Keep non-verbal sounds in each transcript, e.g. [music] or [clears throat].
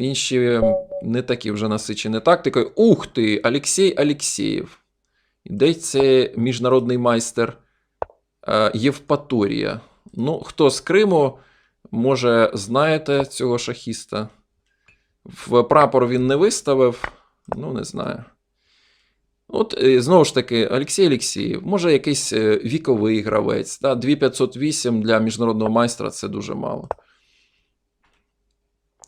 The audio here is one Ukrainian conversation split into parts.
Інші не такі вже насичені тактикою. Ух ти! Олексій Алєксєєв. Йдеться міжнародний майстер е, Євпаторія. Ну, хто з Криму, може, знаєте цього шахіста. В прапор він не виставив. Ну, не знаю. От, е, знову ж таки, Олексій Олексієв, може, якийсь е, віковий гравець. Да? 2508 для міжнародного майстра це дуже мало.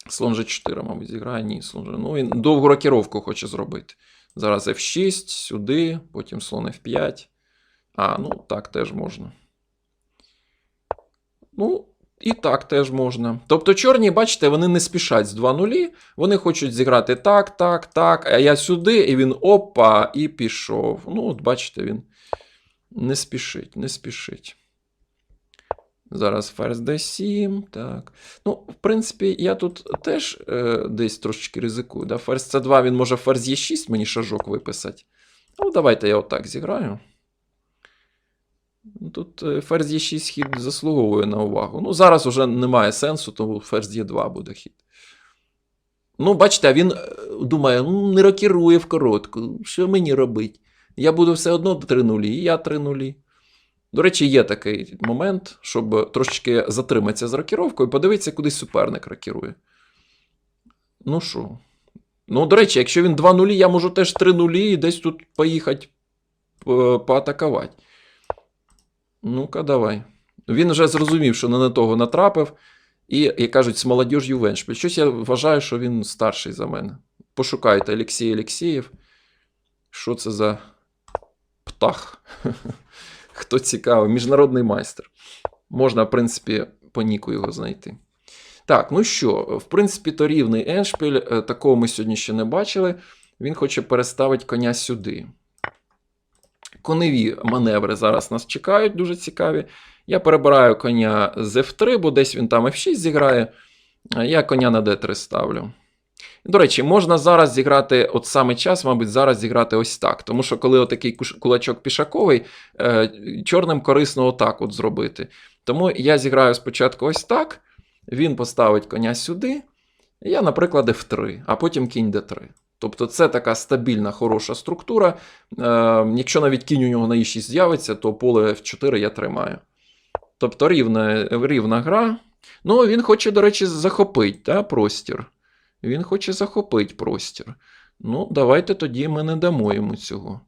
Слон G4, мабуть, зіграє. Ні, слон G. Ну, він довгу рокіровку хоче зробити. Зараз F6, сюди, потім слон F5. А, ну так теж можна. Ну, і так теж можна. Тобто, чорні, бачите, вони не спішать з 2 нулі. Вони хочуть зіграти так, так, так. А я сюди, і він опа, і пішов. Ну, от бачите, він не спішить, не спішить. Зараз ферзь d7. Так. Ну, в принципі, я тут теж е, десь трошечки ризикую. Да? Ферзь c2, він може ферзь e6 мені шажок виписати. Ну, давайте я отак зіграю. Ну, Тут ферзь e6 хід заслуговує на увагу. Ну, зараз уже немає сенсу, тому ферзь e2 буде хід. Ну, бачите, він е, думає, ну, не рокірує в коротку. Що мені робить? Я буду все одно 3 нулі, і я 3 нулі. До речі, є такий момент, щоб трошечки затриматися з рокіровкою подивитися, куди суперник рокірує. Ну що? Ну, до речі, якщо він 2 нулі, я можу теж 3 нулі і десь тут поїхати е, поатакувати. Ну-ка, давай. Він вже зрозумів, що не на того натрапив. І, як кажуть, з молодіж'ю Веншпіль. Щось я вважаю, що він старший за мене. Пошукайте Олексій Олексієв. Що це за птах? [laughs] Хто цікавий, міжнародний майстер. Можна, в принципі, по ніку його знайти. Так, ну що, в принципі, то рівний Еншпіль. Е, Такого ми сьогодні ще не бачили. Він хоче переставити коня сюди. Коневі маневри зараз нас чекають, дуже цікаві. Я перебираю коня з F3, бо десь він там F6 зіграє. Я коня на D3 ставлю. До речі, можна зараз зіграти, от саме час, мабуть, зараз зіграти ось так. Тому що коли отакий кулачок пішаковий, е, чорним корисно отак от зробити. Тому я зіграю спочатку ось так, він поставить коня сюди, я, наприклад, F3, а потім кінь D3. Тобто це така стабільна, хороша структура. Е, якщо навіть кінь у нього на E6 з'явиться, то поле F4 я тримаю. Тобто рівна, рівна гра. Ну, він хоче, до речі, захопити да, простір. Він хоче захопити простір. Ну, давайте тоді ми не дамо йому цього.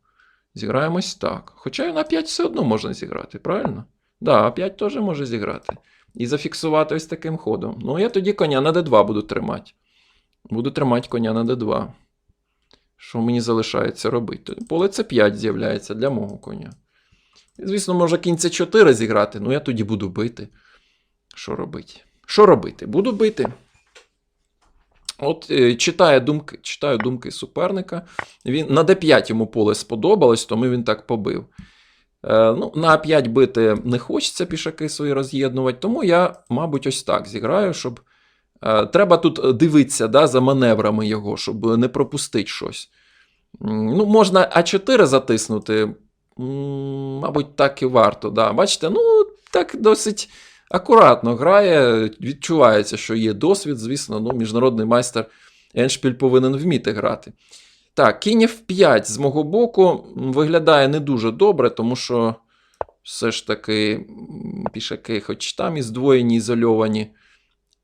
Зіграємось так. Хоча і на 5 все одно можна зіграти, правильно? Да, а 5 теж може зіграти. І зафіксувати ось таким ходом. Ну, я тоді коня на d2 буду тримати. Буду тримати коня на d2. Що мені залишається робити? Поле c5 з'являється для мого коня. І, звісно, може кінь c4 зіграти, ну я тоді буду бити. Що робити? Що робити? Буду бити. От е, читає думки, читаю думки суперника. Він на d5 йому поле сподобалось, тому він так побив. Е, ну, на А5 бити не хочеться пішаки свої роз'єднувати, тому я, мабуть, ось так зіграю, щоб. Е, треба тут дивитися да, за маневрами його, щоб не пропустити щось. Ну, можна А4 затиснути. Мабуть, так і варто. Да. Бачите, ну, так досить акуратно грає. Відчувається, що є досвід, звісно, ну, міжнародний майстер Еншпіль повинен вміти грати. Так, кінь F5 з мого боку виглядає не дуже добре, тому що все ж таки пішаки, хоч там і здвоєні, ізольовані.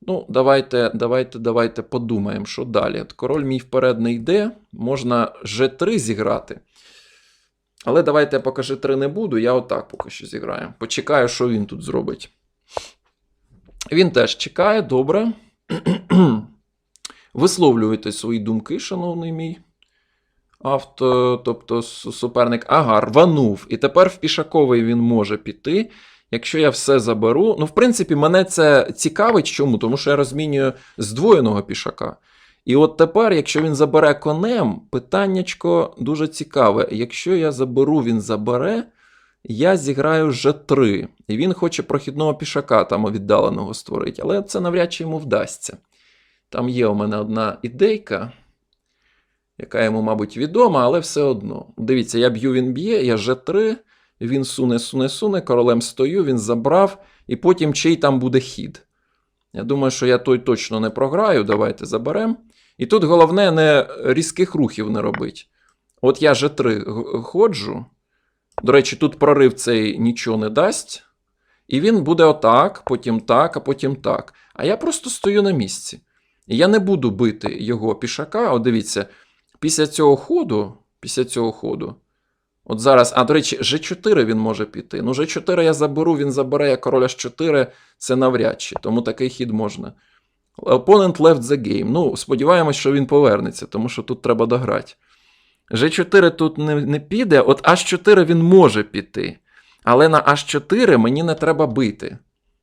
Ну, давайте, давайте, давайте подумаємо, що далі. От король мій вперед не йде, можна G3 зіграти. Але давайте я поки G3 не буду, я отак поки що зіграю. Почекаю, що він тут зробить. Він теж чекає, добре. [clears throat] Висловлюйте свої думки, шановний мій авто, тобто суперник. Ага, рванув. І тепер в пішаковий він може піти. Якщо я все заберу. Ну, в принципі, мене це цікавить. Чому? Тому що я розмінюю здвоєного пішака. І от тепер, якщо він забере конем, питаннячко дуже цікаве. Якщо я заберу, він забере, я зіграю G3. І він хоче прохідного пішака там віддаленого створити, але це навряд чи йому вдасться. Там є у мене одна ідейка, яка йому, мабуть, відома, але все одно. Дивіться, я б'ю, він б'є, я G3, він суне, суне, суне, королем стою, він забрав, і потім чий там буде хід. Я думаю, що я той точно не програю. Давайте заберемо. І тут головне не різких рухів не робити. От я G3 ходжу. До речі, тут прорив цей нічого не дасть. І він буде отак, потім так, а потім так. А я просто стою на місці. І я не буду бити його пішака. От дивіться, після цього ходу, після цього ходу. От зараз, а до речі, G4 він може піти. Ну, G4 я заберу, він забере як король H4, це навряд чи, тому такий хід можна. Opponent left the game. Ну, сподіваємось, що він повернеться, тому що тут треба дограти. G4 тут не, не піде, от H4 він може піти. Але на H4 мені не треба бити.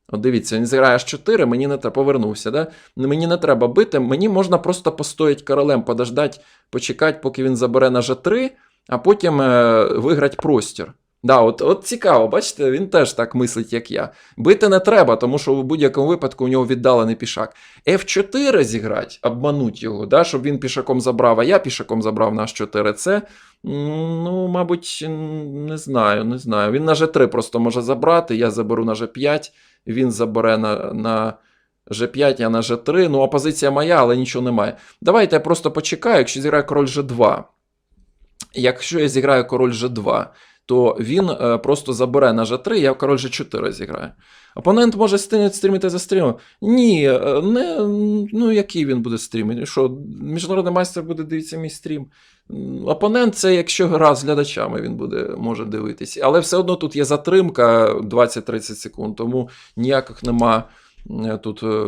От дивіться, він зіграє H4, мені не треба повернувся. Да? Мені не треба бити, мені можна просто постояти королем, подождати, почекати, поки він забере на G3, а потім е, виграти простір. Да, от, от цікаво, бачите, він теж так мислить, як я. Бити не треба, тому що в будь-якому випадку у нього віддалений пішак. F4 зіграти, обмануть його, да, щоб він пішаком забрав, а я пішаком забрав на H4. Це, ну, мабуть, не знаю, не знаю. Він на G3 просто може забрати, я заберу на G5, він забере на, на G5, я на G3. Ну, опозиція моя, але нічого немає. Давайте я просто почекаю, якщо зіграє король G2. Якщо я зіграю король G2, то він е, просто забере на G3, я король G4 зіграю. Опонент може стрімити за стрімом. Ні, е, не, ну який він буде стрімити? Що, міжнародний майстер буде дивитися мій стрім? Опонент це якщо гра з глядачами він буде, може дивитися. Але все одно тут є затримка 20-30 секунд, тому ніяких нема тут е,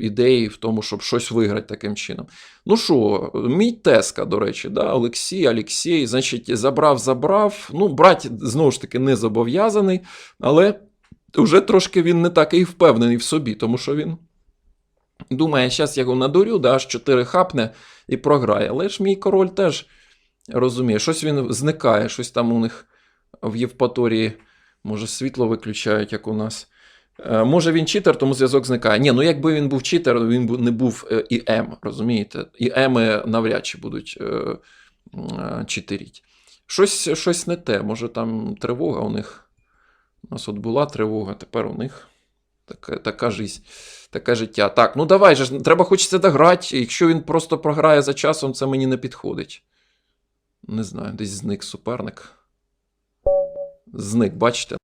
ідей в тому, щоб щось виграти таким чином. Ну що, мій Теска, до речі, да, Олексій, Олексій, значить, забрав, забрав. Ну, брать, знову ж таки, не зобов'язаний, але вже трошки він не такий впевнений в собі, тому що він думає, зараз я його надурю, да, аж 4 хапне і програє. Але ж мій король теж розуміє, щось він зникає, щось там у них в Євпаторії, може, світло виключають, як у нас. Е, Може він читер, тому зв'язок зникає. Ні, ну якби він був читер, він бу- не був е, і М, розумієте? І Еми навряд чи будуть е, читеріть. Щось, щось не те, може там тривога у них. У нас от була тривога, тепер у них така, така жизнь, таке життя. Так, ну давай же, треба хочеться дограти. Якщо він просто програє за часом, це мені не підходить. Не знаю, десь зник суперник. Зник, бачите?